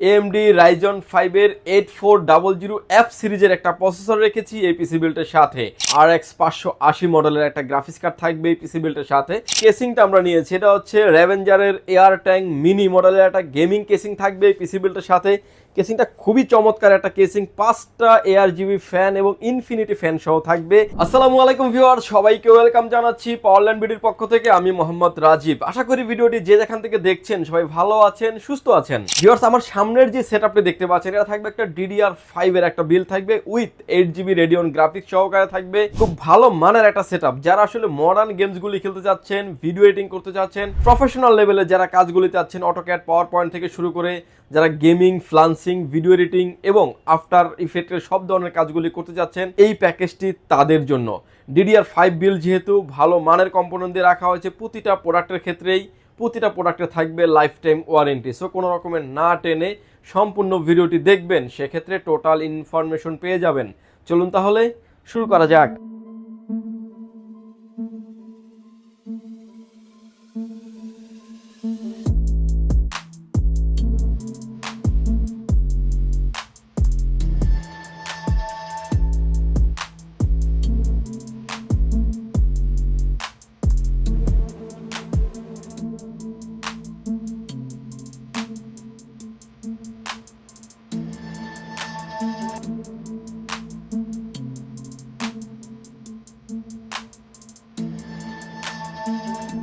AMD Ryzen ফাইভের eight four double zero F সিরিজের একটা প্রসেসর রেখেছি এই পিসি বিল্টের সাথে। আর এক্স পাঁচশো আশি মডেলের একটা গ্রাফিক্স কার্ড থাকবে এই পিসি বিল্টের সাথে। কেসিংটা আমরা নিয়েছি, এটা হচ্ছে রেভেঞ্জারের এয়ার ট্যাঙ্ক মিনি মডেলের একটা গেমিং কেসিং থাকবে এই পিসি বিল্টের সাথে। কেসিংটা খুবই চমৎকার একটা কেসিং, পাঁচটা এয়ার জিবি ফ্যান এবং ইনফিনিটি ফ্যান সহ থাকবে। আসসালামু আলাইকুম ভিউয়ার সবাইকে ওয়েলকাম জানাচ্ছি পাওয়ারল্যান্ড বিডির পক্ষ থেকে, আমি মোহাম্মদ রাজীব। আশা করি ভিডিওটি যে যেখান থেকে দেখছেন সবাই ভালো আছেন, সুস্থ আছেন। ভিউয়ার্স, আমার সামনের যে সেট আপটি দেখতে পাচ্ছেন, এটা থাকবে একটা ডিডিআর ফাইভ এর একটা বিল থাকবে with eight GB Radeon graphics সহকারে থাকবে। খুব ভালো মানের একটা সেট যারা আসলে মডার্ন গেমসগুলি খেলতে চাচ্ছেন ভিডিও এডিটিং করতে চাচ্ছেন প্রফেশনাল লেভেলে যারা কাজগুলি চাচ্ছেন অটোক্যাট পাওয়ার পয়েন্ট থেকে শুরু করে, যারা গেমিং ফ্লান্সিং ভিডিও এডিটিং এবং আফটার ইফেক্টের সব ধরনের কাজগুলি করতে যাচ্ছেন এই প্যাকেজটি তাদের জন্য। ডিডিআর ফাইভ বিল যেহেতু ভালো মানের কম্পোনেন্ট দিয়ে রাখা হয়েছে, প্রতিটা প্রোডাক্টের ক্ষেত্রেই প্রতিটা প্রোডাক্টে থাকবে লাইফ টাইম ওয়ারেন্টি সো কোনো রকমের না টেনে সম্পূর্ণ ভিডিওটি দেখবেন, সেক্ষেত্রে টোটাল ইনফরমেশন পেয়ে যাবেন। চলুন তাহলে শুরু করা যাক।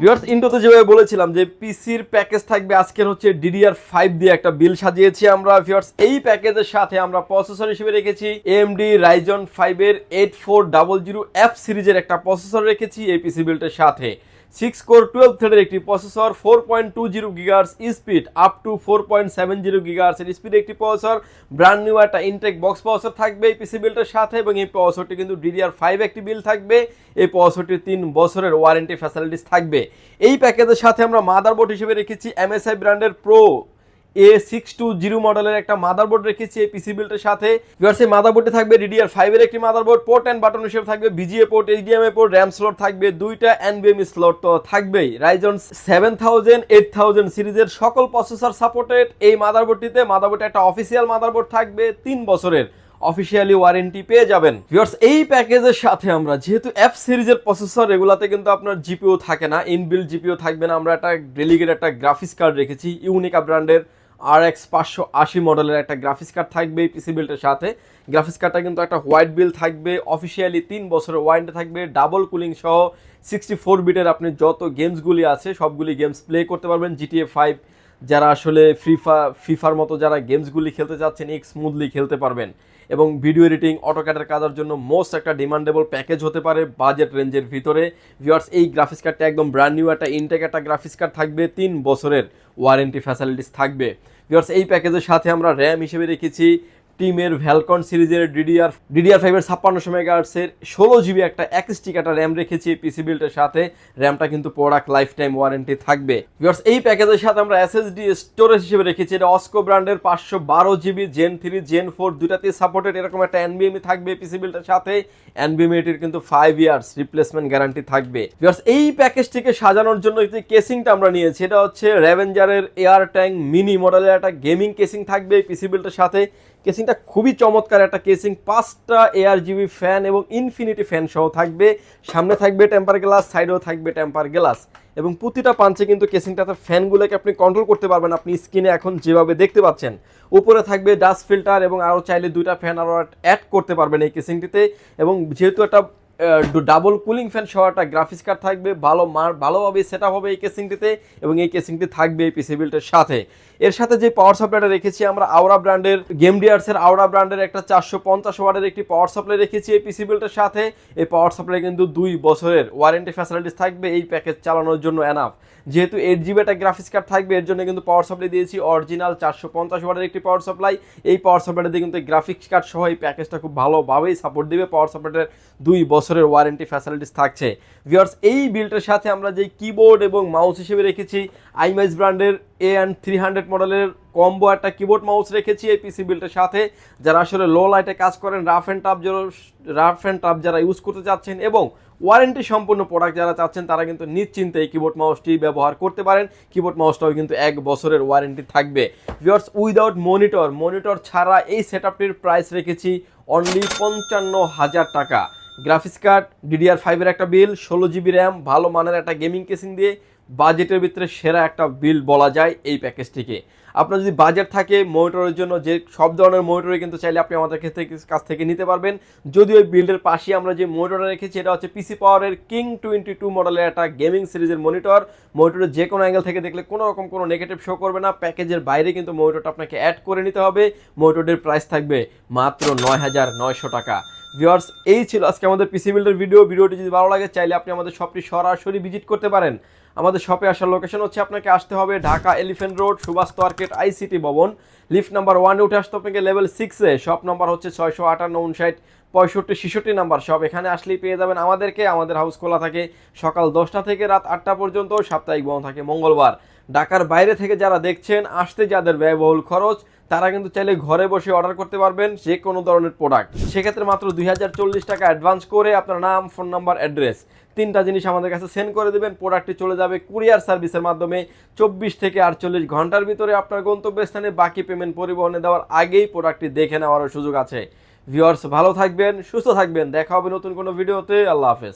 ভিউয়ার্স ইন্টোতে যেভাবে বলেছিলাম যে পিসির প্যাকেজ থাকবে, আজকের হচ্ছে ডিডিআর ফাইভ দিয়ে একটা বিল সাজিয়েছি আমরা। ভিউয়ার্স এই প্যাকেজের সাথে আমরা প্রসেসর হিসেবে রেখেছি এমডি রাইজন ফাইভের eight four double zero F সিরিজের একটা প্রসেসর রেখেছি এই পিসি বিলটার সাথে। সিক্স কোর টুয়েলভ থ্রেডের একটি processor four point two zero gigahertz speed up to four point seven zero গিগার্সের speed একটি প্রসেসর ব্র্যান্ড নিউ একটা ইনটেক বক্স প্রসেসর থাকবে এই পিসি বিলটার সাথে এবং এই প্রসেসরটি কিন্তু ডিডিআর ফাইভ একটি বিল থাকবে। এই প্রসেসরটির তিন বছরের ওয়ারেন্টি ফ্যাসিলিটিস থাকবে। এই প্যাকেজের সাথে আমরা মাদারবোর্ড হিসেবে রেখেছি এমএসআই ব্র্যান্ডের pro A six two zero মডেলের একটা মাদারবোর্ড রেখেছি এই পিসি বিল্টের সাথে। এই মাদারবোর্ডে থাকবে ডিডিআর ফাইভের একটি মাদারবোর্ড পোর্ট অ্যান্ড বাটন হিসেবে থাকবে VGA port HDMI port RAM slot থাকবে, দুইটা এনবিএমই স্লট তো থাকবেই। Ryzen seven thousand eight thousand সিরিজের সকল প্রসেসর সাপোর্টেড এই মাদারবোর্ডটিতে মাদারবোর্ডে একটা অফিসিয়াল মাদারবোর্ড থাকবে, তিন বছরের। অফিসিয়ালি ওয়ারেন্টি পেয়ে যাবেন। ভিউয়ার্স এই প্যাকেজের সাথে আমরা, যেহেতু এফ সিরিজের প্রসেসর এগুলাতে কিন্তু আপনার জিপিও থাকে না ইনবিল্ড জিপিও থাকবে না। আমরা একটা ডেলিগেট একটা গ্রাফিক্স কার্ড রেখেছি ইউনিকা ব্র্যান্ডের আর এক্স পাঁচশো আশি মডেলের একটা গ্রাফিক্স কার্ড থাকবে এই পিসি বিল্টের সাথে। গ্রাফিক্স কার্ডটা কিন্তু একটা হোয়াইট বিল থাকবে অফিসিয়ালি তিন বছরের ওয়ারেন্টি থাকবে ডাবল কুলিং সহ সিক্সটি ফোর বিটের আপনি যত গেমসগুলি আছে, সবগুলি গেমস প্লে করতে পারবেন জিটিএ ফাইভ যারা আসলে ফিফা ফিফার মতো যারা গেমসগুলি খেলতে চাচ্ছেন এক স্মুথলি খেলতে পারবেন। এবং ভিডিও এডিটিং অটোক্যাটের কাজের জন্য মোস্ট একটা ডিমান্ডেবল প্যাকেজ হতে পারে বাজেট রেঞ্জের ভিতরে। ভিওয়ার্স এই গ্রাফিক্স কার্ডটা একদম ব্র্যান্ড নিউ একটা ইনটেক একটা গ্রাফিক্স কার্ড থাকবে, তিন বছরের ওয়ারেন্টি ফ্যাসিলিটিস থাকবে। ভিওয়ার্স এই প্যাকেজের সাথে আমরা র্যাম হিসেবে রেখেছি টিমের ভ্যালকন সিরিজের ডিডিআর ডিডিআর ফাইভের ছাপ্পান্নশো মেগাহার্সের ষোলো জিবি একটা এক্সটিক একটা র্যাম রেখেছি পিসি বিল্টের সাথে। র্যামটা কিন্তু প্রোডাক্ট লাইফ টাইম ওয়ারেন্টি থাকবে। ভিউয়ার্স এই প্যাকেজের সাথে আমরা এসএসডি স্টোরেজ হিসেবে রেখেছি। এটা অস্কো ব্র্যান্ডের পাঁচশো বারো GB gen three gen four দুটাতেই supported এরকম একটা এনবিএমই থাকবে পিসি বিল্টের সাথে। এনবিএম এটির কিন্তু ফাইভ ইয়ার্স রিপ্লেসমেন্ট গ্যারান্টি থাকবে। ভিউয়ার্স এই প্যাকেজটিকে সাজানোর জন্য যে কেসিংটা আমরা নিয়েছি, এটা হচ্ছে রেভেঞ্জারের এয়ার ট্যাঙ্ক মিনি মডেলের একটা গেমিং কেসিং থাকবে পিসি বিল্টের সাথে। কেসিংটা খুবই চমৎকার একটা কেসিং। পাঁচটা এয়ার জিবি ফ্যান এবং ইনফিনিটি ফ্যান সহ থাকবে। সামনে থাকবে টেম্পার গ্লাস সাইডেও থাকবে টেম্পার গ্লাস এবং প্রতিটা পাঞ্চে কিন্তু কেসিংটাতে ফ্যানগুলোকে আপনি কন্ট্রোল করতে পারবেন। আপনি স্ক্রিনে এখন যেভাবে দেখতে পাচ্ছেন। উপরে থাকবে ডাস্ট ফিল্টার এবং আরও চাইলে দুইটা ফ্যান আরও অ্যাড করতে পারবেন এই কেসিংটিতে। এবং যেহেতু একটা ডাবল কুলিং ফ্যান সহ একটা গ্রাফিক্স কার্ড থাকবে, ভালো মার, ভালোভাবে সেট হবে এই কেসিংটিতে এবং এই কেসিংটি থাকবে এই পিসি বিল্টের সাথে। এর সাথে যে পাওয়ার সাপ্লাইটা রেখেছি আমরা আওরা ব্র্যান্ডের গেম ডিয়ার্সের আওরা ব্র্যান্ডের একটা চারশো পঞ্চাশ ওয়ার্ডের একটি পাওয়ার সাপ্লাই রেখেছি এই পিসি বিল্টের সাথে। এই পাওয়ার সাপ্লাই কিন্তু দুই বছরের ওয়ারেন্টি ফ্যাসিলিটিস থাকবে, এই প্যাকেজ চালানোর জন্য এনাফ যেহেতু এইট জিবি একটা গ্রাফিক্স কার্ড থাকবে, এর জন্য কিন্তু পাওয়ার সাপ্লাই দিয়েছি অরিজিনাল চারশো পঞ্চাশ ওয়ার্ডের একটি পাওয়ার সাপ্লাই এই পাওয়ার সাপ্লাইটা দিয়ে কিন্তু গ্রাফিক্স কার্ড সহ এই প্যাকেজটা খুব ভালোভাবেই সাপোর্ট দিবে পাওয়ার সাপ্লাইটার দুই বছরের ওয়ারেন্টি ফ্যাসিলিটিস থাকছে। ভিওর্স এই বিলটার সাথে আমরা যে কিবোর্ড এবং মাউস হিসেবে রেখেছি আইমাইজ ব্র্যান্ডের এ অ্যান্ড থ্রি হান্ড্রেড মডেলের কম্বো একটা কিবোর্ড মাউস রেখেছি এই পিসি বিল্টের সাথে। যারা আসলে লো লাইটে কাজ করেন রাফ অ্যান্ড টাপ যারা রাফ অ্যান্ড টাপ যারা ইউজ করতে চাচ্ছেন এবং ওয়ারেন্টি সম্পূর্ণ প্রোডাক্ট যারা চাচ্ছেন, তারা কিন্তু নিশ্চিন্তে এই কিবোর্ড মাউসটি ব্যবহার করতে পারেন। কিবোর্ড মাউসটাও কিন্তু এক বছরের ওয়ারেন্টি থাকবে। ভিউয়ার্স উইদাউট মনিটর মনিটর ছাড়া এই সেটআপটির প্রাইস রেখেছি অনলি পঞ্চান্ন হাজার টাকা। গ্রাফিক্স কার্ড ডিডিআর ফাইভের একটা বিল, ষোলো জিবি র্যাম ভালো মানের একটা গেমিং কেসিং দিয়ে বাজেটের ভিতরে সেরা একটা বিল বলা যায় এই প্যাকেজটিকে। আপনার যদি বাজেট থাকে মনিটরের জন্য, যে সব ধরনের মনিটরে কিন্তু চাইলে আপনি আমাদের থেকে, কাছ থেকে নিতে পারবেন। যদি ওই বিল্ডের পাশে আমরা যে মনিটরটা রেখেছি, এটা হচ্ছে পিসি পাওয়ারের কিং টোয়েন্টি টু মডেলের একটা গেমিং সিরিজের মনিটর। মনিটরের যে কোনো অ্যাঙ্গেল থেকে দেখলে কোনো রকম কোনো নেগেটিভ শো করবে না। প্যাকেজের বাইরে কিন্তু মনিটরটা আপনাকে অ্যাড করে নিতে হবে। মনিটরের প্রাইস থাকবে মাত্র নয় হাজার নয়শো টাকা। ভিউয়ার্স, এই ছিল আজকে আমাদের পিসি বিল্ডের ভিডিও। ভিডিওটি যদি ভালো লাগে, চাইলে আপনি আমাদের শপটি সরাসরি ভিজিট করতে পারেন। আমাদের শপে আসার লোকেশন হচ্ছে আপনাকে আসতে হবে Dhaka Elephant Road Subhash Market ICT ভবন। লিফট নাম্বার ওয়ানে উঠে আসতে আপনাকে লেভেল সিক্সে শপ নাম্বার হচ্ছে ছয়শো আটান্ন, উনষাট, পঁয়ষট্টি, ছেষট্টি নাম্বার সব এখানে আসলেই পেয়ে যাবেন আমাদেরকে। আমাদের হাউস খোলা থাকে সকাল দশটা থেকে রাত আটটা পর্যন্ত। সাপ্তাহিক বন্ধ থাকে মঙ্গলবার। ঢাকার বাইরে থেকে যারা দেখছেন, আসতে যাদের ব্যয়বহুল খরচ, তারা কিন্তু চাইলে ঘরে বসে অর্ডার করতে পারবেন যে কোনো ধরনের প্রোডাক্ট সেক্ষেত্রে মাত্র দুই হাজার চল্লিশ টাকা অ্যাডভান্স করে আপনার নাম ফোন নাম্বার অ্যাড্রেস তিনটা জিনিস আমাদের কাছে সেন্ড করে দেবেন। প্রোডাক্টটি চলে যাবে কুরিয়ার সার্ভিসের মাধ্যমে চব্বিশ থেকে আটচল্লিশ ঘণ্টার ভিতরে আপনার গন্তব্যস্থানে বাকি পেমেন্ট পরিবহনে দেওয়ার আগেই প্রোডাক্টটি দেখে নেওয়ারও সুযোগ আছে। ভিউয়ার্স ভালো থাকবেন, সুস্থ থাকবেন। দেখা হবে নতুন কোনো ভিডিওতে আল্লাহ হাফেজ।